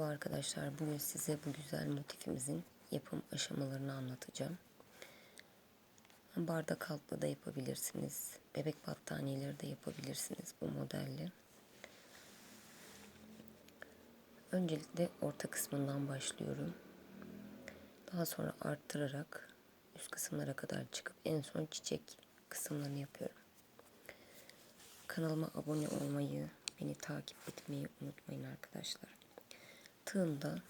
Merhaba arkadaşlar. Bugün size bu güzel motifimizin yapım aşamalarını anlatacağım. Bardak altlı da yapabilirsiniz. Bebek battaniyeleri de yapabilirsiniz bu modelle. Öncelikle orta kısmından başlıyorum. Daha sonra arttırarak üst kısımlara kadar çıkıp en son çiçek kısımlarını yapıyorum. Kanalıma abone olmayı, beni takip etmeyi unutmayın arkadaşlar. Tığımda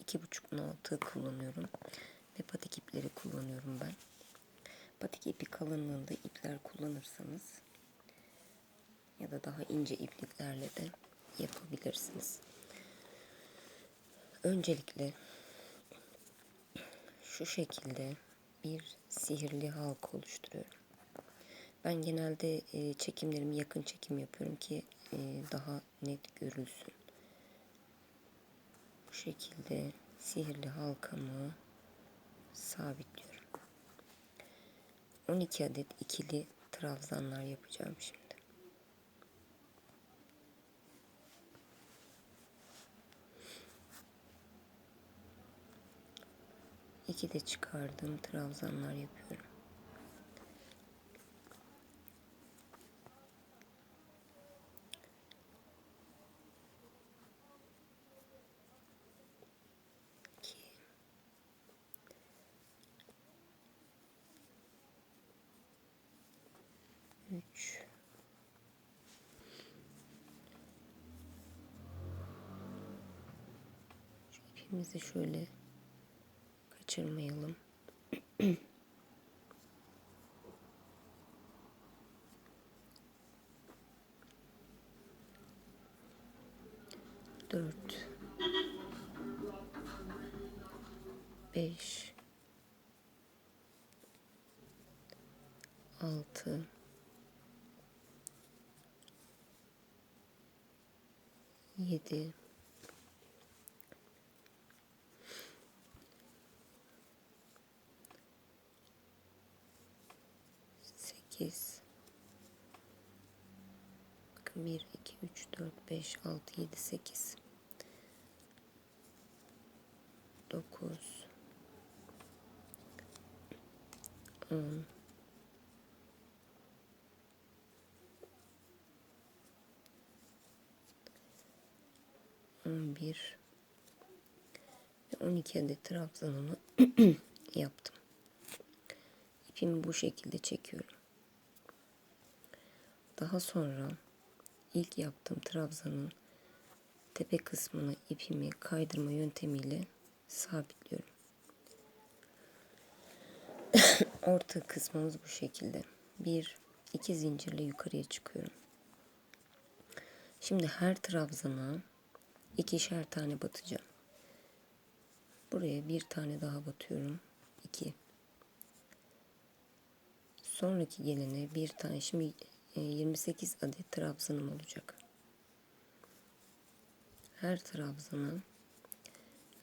iki buçuk no tığ kullanıyorum ve patik ipleri kullanıyorum ben. Patik ipi kalınlığında ipler kullanırsanız ya da daha ince ipliklerle de yapabilirsiniz. Öncelikle şu şekilde bir sihirli halka oluşturuyorum. Ben genelde e, çekimlerimi yakın çekim yapıyorum ki e, daha net görülsün. Şekilde sihirli halkamı sabitliyorum. 12 adet ikili trabzanlar yapacağım şimdi. İki de çıkardığım trabzanlar yapıyorum. İki. Üç. Şu ipimizi şöyle kaçırmayalım. Dört. Beş. Altı. Yedi. Sekiz. Bakın bir, iki, üç, dört, beş, altı, yedi, sekiz. Dokuz. On. On bir. Ve on iki adet trabzanını yaptım. İpimi bu şekilde çekiyorum. Daha sonra ilk yaptığım trabzanın tepe kısmına ipimi kaydırma yöntemiyle sabitliyorum. Orta kısmımız bu şekilde. Bir, iki zincirle yukarıya çıkıyorum. Şimdi her trabzana ikişer tane batacağım. Buraya bir tane daha batıyorum. İki. Sonraki gelene bir tane şimdi 28 adet trabzanım olacak. Her trabzana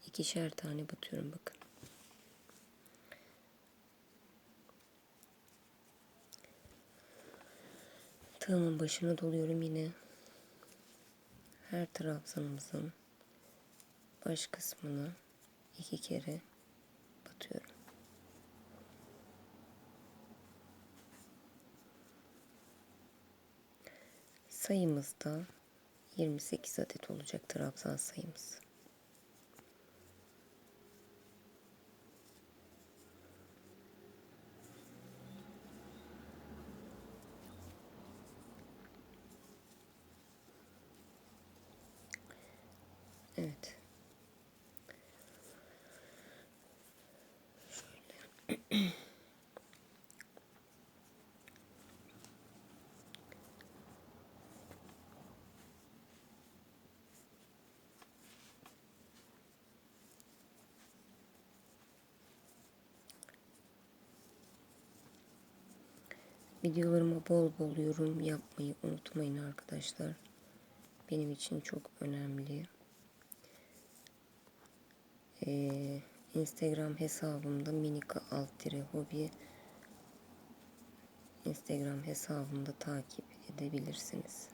ikişer tane batıyorum bakın. Tığımın başına doluyorum yine. Her trabzanımızın baş kısmına iki kere batıyorum. Sayımız da 28 adet olacak trabzan sayımız. Evet. Şöyle. Videolarıma bol bol yorum yapmayı unutmayın arkadaşlar. Benim için çok önemli. Ee, Instagram hesabımda minika alt hobi Instagram hesabımda takip edebilirsiniz.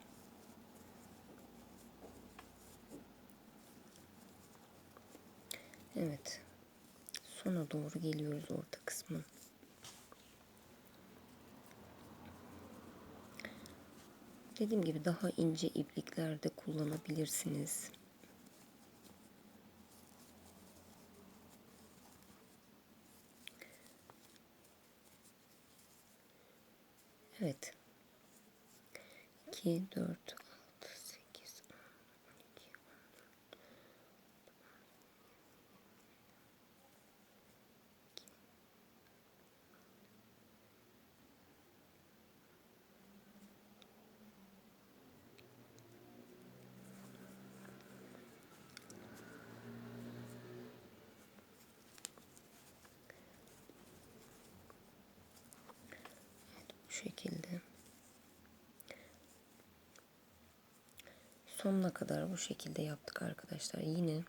Evet. Sona doğru geliyoruz orta kısmı. Dediğim gibi daha ince iplikler de kullanabilirsiniz. Evet. 2, 4, 6, 8, 10, 12, 14, bu şekilde. Sonuna kadar bu şekilde yaptık arkadaşlar. Yine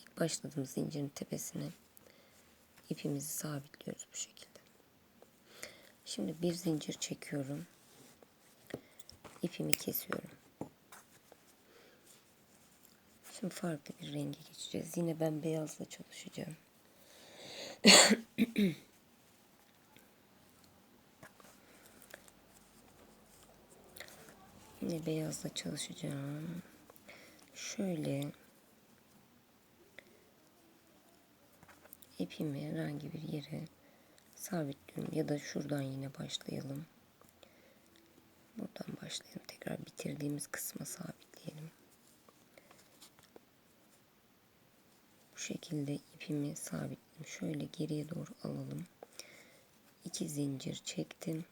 ilk başladığımız zincirin tepesine ipimizi sabitliyoruz bu şekilde. Şimdi bir zincir çekiyorum. İpimi kesiyorum. Şimdi farklı bir renge geçeceğiz. Yine ben beyazla çalışacağım. Yine beyazla çalışacağım. Şöyle ipimi herhangi bir yere sabitliyorum ya da şuradan yine başlayalım. Buradan başlayalım. Tekrar bitirdiğimiz kısma sabitleyelim. Bu şekilde ipimi sabitledim. Şöyle geriye doğru alalım. İki zincir çektim.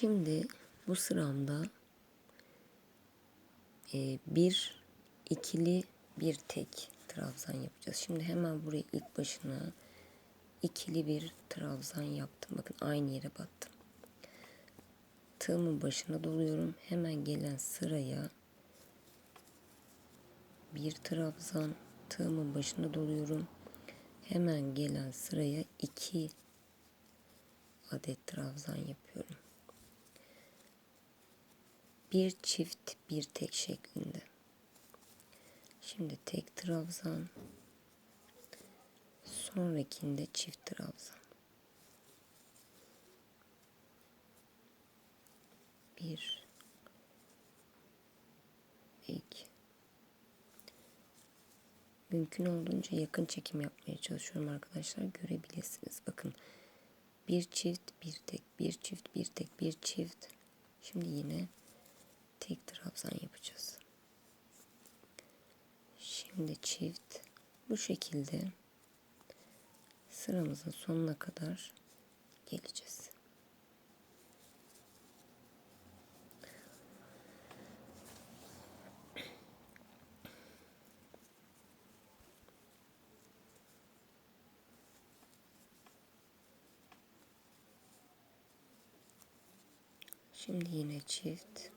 Şimdi bu sıramda e, bir ikili bir tek trabzan yapacağız. Şimdi hemen buraya ilk başına ikili bir trabzan yaptım. Bakın aynı yere battım. Tığımın başına doluyorum. Hemen gelen sıraya bir trabzan tığımın başına doluyorum. Hemen gelen sıraya iki adet trabzan yapıyorum bir çift bir tek şeklinde. Şimdi tek trabzan sonrakinde çift trabzan. Bir iki mümkün olduğunca yakın çekim yapmaya çalışıyorum arkadaşlar görebilirsiniz bakın bir çift bir tek bir çift bir tek bir çift şimdi yine tek trabzan yapacağız. Şimdi çift bu şekilde sıramızın sonuna kadar geleceğiz. Şimdi yine çift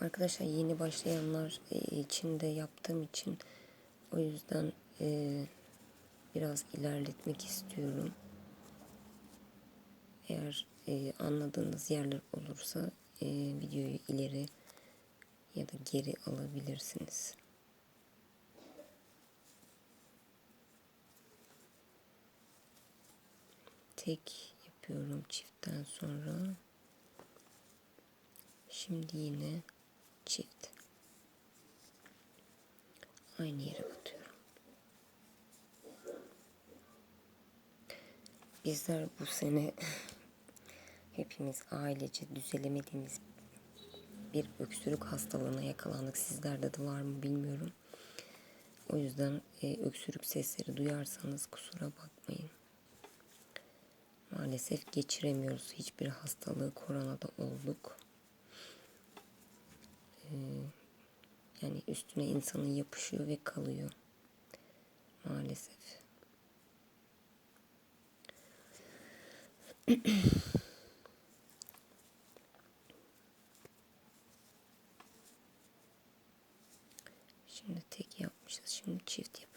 Arkadaşlar yeni başlayanlar e, için de yaptığım için o yüzden e, biraz ilerletmek istiyorum. Eğer e, anladığınız yerler olursa videoyu ileri ya da geri alabilirsiniz. Tek yapıyorum çiftten sonra. Şimdi yine çift. Aynı yere batıyorum. Bizler bu sene hepimiz ailece düzelemediğimiz bir öksürük hastalığına yakalandık. Sizlerde de var mı bilmiyorum. O yüzden e, öksürük sesleri duyarsanız kusura bakmayın. Maalesef geçiremiyoruz hiçbir hastalığı. Koronada olduk. Ee, yani üstüne insanın yapışıyor ve kalıyor. Maalesef. Şimdi tek yapmışız. Şimdi çift yapacağız.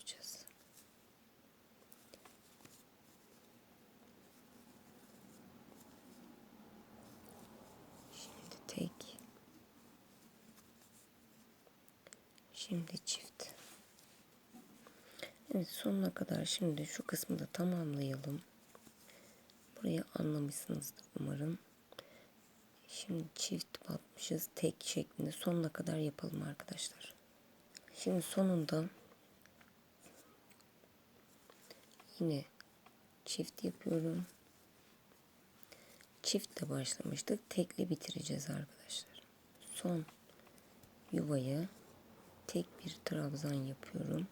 Şimdi çift. Evet sonuna kadar şimdi şu kısmı da tamamlayalım. Burayı anlamışsınızdır umarım. Şimdi çift batmışız tek şeklinde sonuna kadar yapalım arkadaşlar. Şimdi sonunda yine çift yapıyorum. Çiftle başlamıştık. Tekli bitireceğiz arkadaşlar. Son yuvaya tek bir trabzan yapıyorum.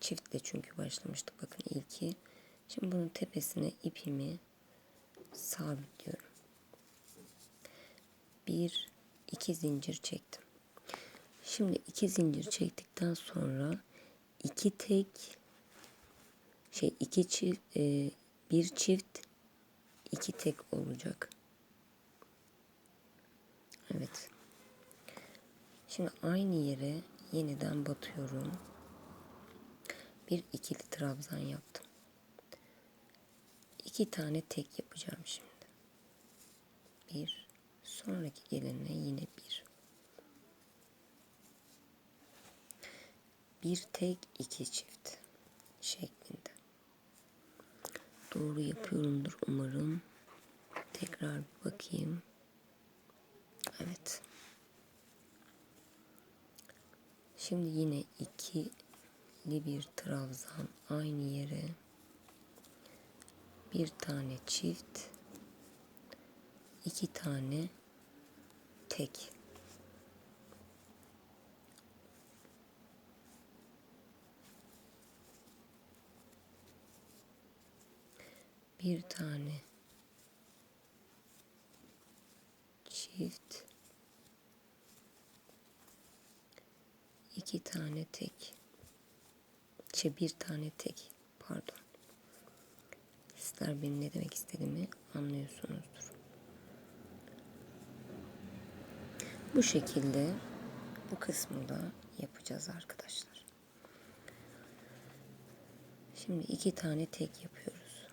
Çiftle çünkü başlamıştık. Bakın ilki. Şimdi bunun tepesine ipimi sabitliyorum. Bir, iki zincir çektim. Şimdi iki zincir çektikten sonra iki tek şey iki çift e, bir çift iki tek olacak. Evet. Şimdi aynı yere yeniden batıyorum. Bir ikili trabzan yaptım. İki tane tek yapacağım şimdi. Bir, sonraki gelene yine bir. Bir tek iki çift şeklinde. Doğru yapıyorumdur umarım. Tekrar bir bakayım. Evet. Şimdi yine ikili bir trabzan aynı yere. Bir tane çift iki tane tek. Bir tane çift iki tane tek. Şey bir tane tek. Pardon. Sizler benim ne demek istediğimi anlıyorsunuzdur. Bu şekilde bu kısmı da yapacağız arkadaşlar. Şimdi iki tane tek yapıyoruz.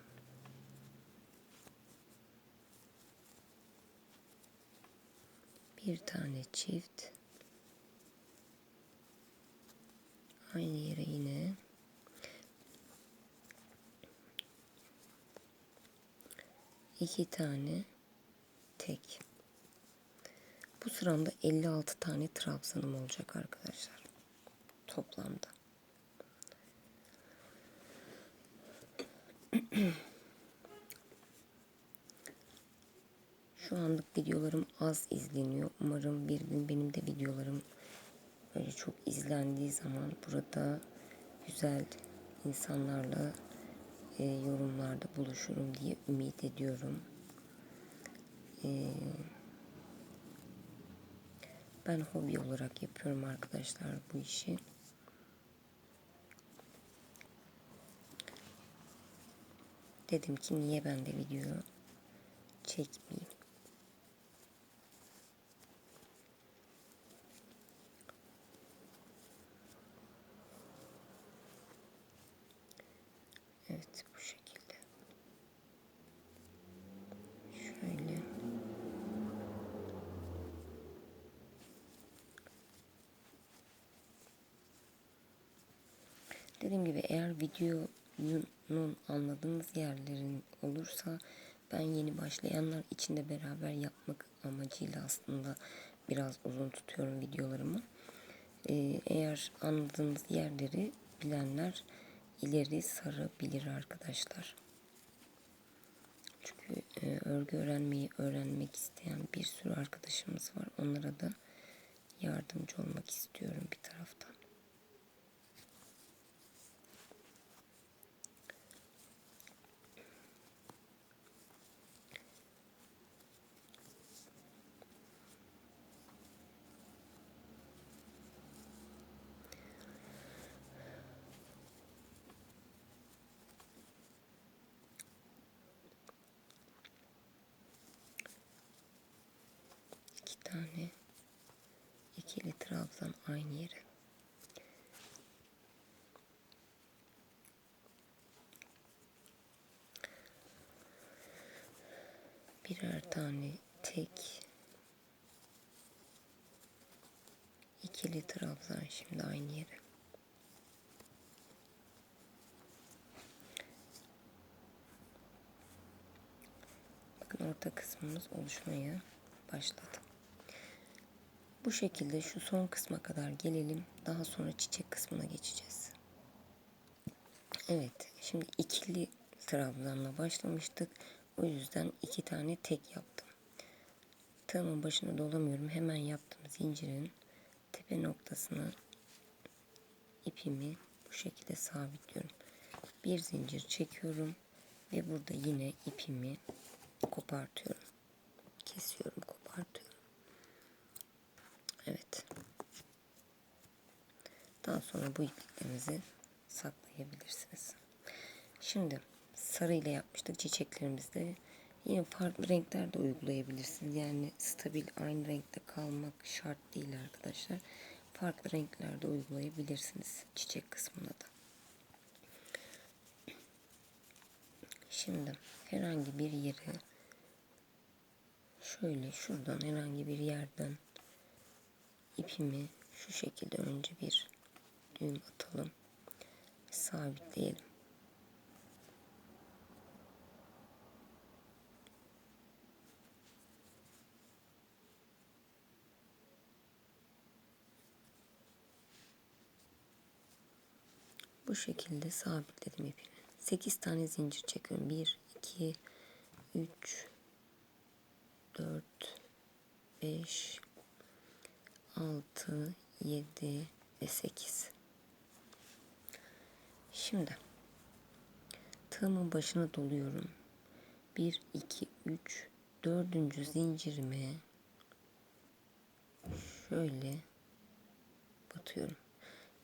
Bir tane çift aynı yere yine. İki tane tek. Bu sıramda 56 tane trabzanım olacak arkadaşlar. Toplamda. Şu anlık videolarım az izleniyor. Umarım bir gün benim de videolarım böyle çok izlendiği zaman burada güzel insanlarla e, yorumlarda buluşurum diye ümit ediyorum. E, ben hobi olarak yapıyorum arkadaşlar bu işi. Dedim ki niye ben de video çekmeyeyim. Evet bu şekilde. Şöyle. Dediğim gibi eğer videonun anladığınız yerlerin olursa ben yeni başlayanlar için de beraber yapmak amacıyla aslında biraz uzun tutuyorum videolarımı. Ee, eğer anladığınız yerleri bilenler ileri sarabilir arkadaşlar. Çünkü e, örgü öğrenmeyi öğrenmek isteyen bir sürü arkadaşımız var. Onlara da yardımcı olmak istiyorum bir taraftan. iki tane ikili trabzan aynı yere. Birer tane tek ikili trabzan şimdi aynı yere. Bakın orta kısmımız oluşmaya başladı. Bu şekilde şu son kısma kadar gelelim. Daha sonra çiçek kısmına geçeceğiz. Evet, şimdi ikili trabzanla başlamıştık. O yüzden iki tane tek yaptım. Tığımın başına dolamıyorum. Hemen yaptım zincirin tepe noktasına ipimi bu şekilde sabitliyorum. Bir zincir çekiyorum ve burada yine ipimi kopartıyorum. Kesiyorum, kopartıyorum. Evet. Daha sonra bu ipliklerimizi saklayabilirsiniz. Şimdi sarı ile yapmıştık çiçeklerimizde. Yine farklı renklerde uygulayabilirsiniz. Yani stabil aynı renkte kalmak şart değil arkadaşlar. Farklı renklerde uygulayabilirsiniz çiçek kısmına da. Şimdi herhangi bir yere şöyle şuradan herhangi bir yerden ipimi şu şekilde önce bir düğüm atalım. Sabitleyelim. Bu şekilde sabitledim ipini. 8 tane zincir çekiyorum. 1, 2, 3, 4, 5, 6, 7 ve 8. Şimdi tığımın başına doluyorum. 1, 2, 3, dördüncü zincirime şöyle batıyorum.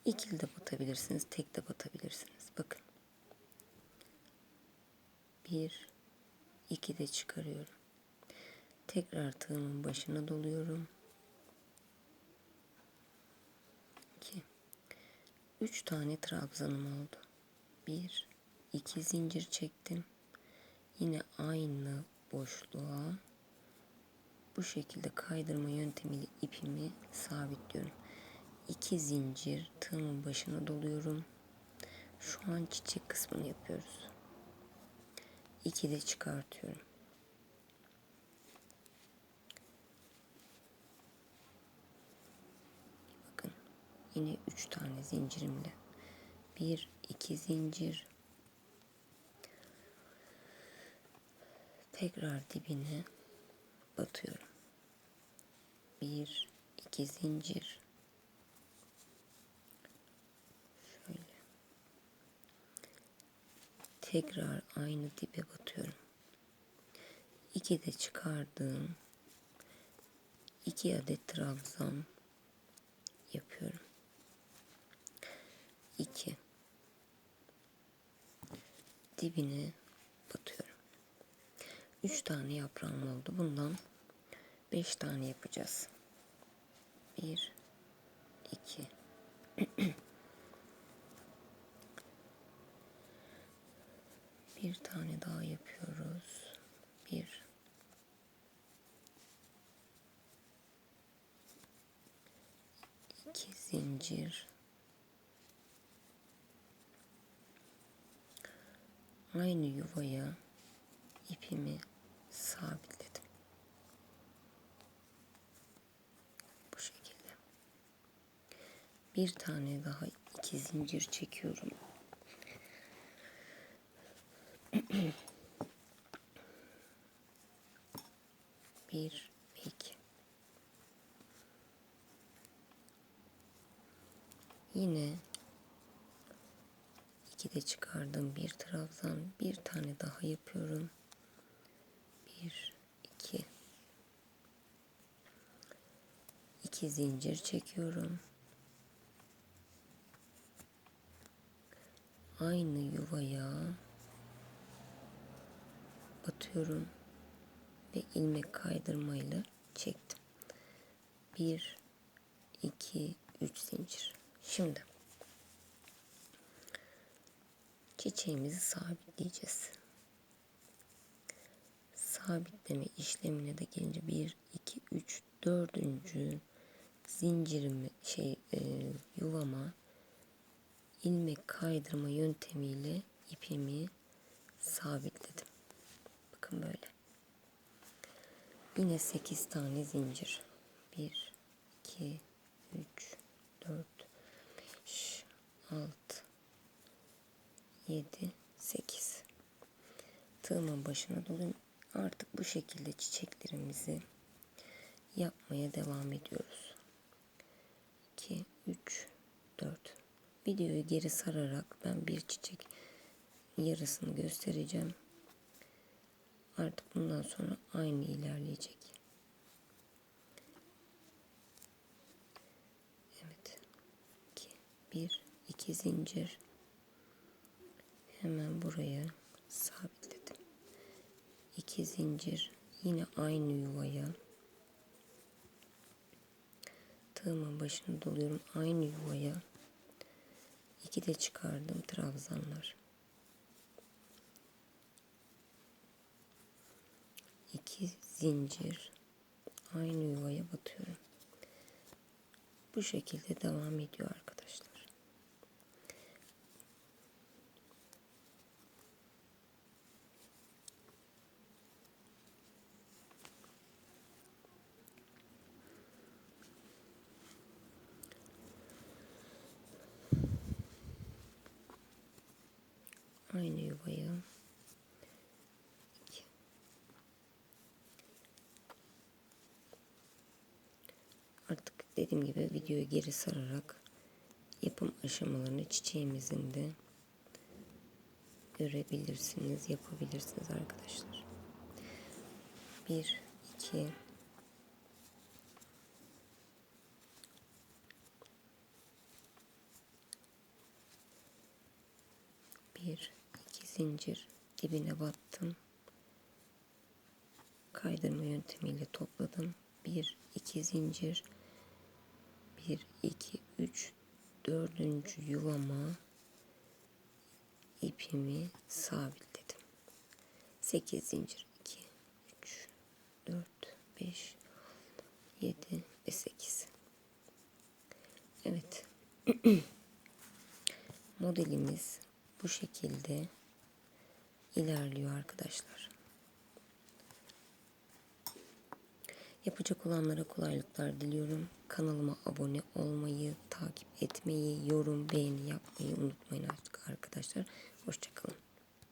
İkili de batabilirsiniz, tek de batabilirsiniz. Bakın. Bir, iki de çıkarıyorum. Tekrar tığımın başına doluyorum. İki. Üç tane trabzanım oldu. Bir, iki zincir çektim. Yine aynı boşluğa bu şekilde kaydırma yöntemiyle ipimi sabitliyorum. 2 zincir tığımın başına doluyorum. Şu an çiçek kısmını yapıyoruz. 2 de çıkartıyorum. Bakın yine 3 tane zincirimle 1 2 zincir tekrar dibine batıyorum. 1 2 zincir tekrar aynı dibe batıyorum. 2 de çıkardığım 2 adet trabzan yapıyorum. 2 dibine batıyorum. 3 tane yaprağım oldu. Bundan 5 tane yapacağız. 1 2 iki zincir aynı yuvaya ipimi sabitledim. Bu şekilde. Bir tane daha iki zincir çekiyorum. bir ve iki. Yine iki de çıkardım bir trabzan bir tane daha yapıyorum. Bir, iki. iki zincir çekiyorum. Aynı yuvaya batıyorum ve ilmek kaydırmayla çektim. 1 2 3 zincir. Şimdi çiçeğimizi sabitleyeceğiz. Sabitleme işlemine de gelince 1 2 3 4. zincirimi şey e, yuvama ilmek kaydırma yöntemiyle ipimi sabitledim. Bakın böyle. Yine 8 tane zincir. 1 2 3 4 5 6 7 8 tığımın başına dolayım. Artık bu şekilde çiçeklerimizi yapmaya devam ediyoruz. 2 3 4 Videoyu geri sararak ben bir çiçek yarısını göstereceğim. Artık bundan sonra aynı ilerleyecek. Evet. 2 1 2 zincir. Hemen buraya sabitledim. 2 zincir yine aynı yuvaya tığımın başını doluyorum aynı yuvaya 2 de çıkardım trabzanlar. 2 zincir aynı yuvaya batıyorum. Bu şekilde devam ediyor arkadaşlar. Aynı yuvaya. Artık dediğim gibi videoyu geri sararak yapım aşamalarını çiçeğimizin de görebilirsiniz, yapabilirsiniz arkadaşlar. 1 2 bir iki zincir dibine battım. Kaydırma yöntemiyle topladım. Bir iki zincir. Bir iki üç dördüncü yuvama ipimi sabitledim. 8 zincir. 2 3 4 5 7 ve 8 Evet. Modelimiz bu şekilde ilerliyor arkadaşlar. Yapacak olanlara kolaylıklar diliyorum. Kanalıma abone olmayı, takip etmeyi, yorum, beğeni yapmayı unutmayın artık arkadaşlar. Hoşçakalın.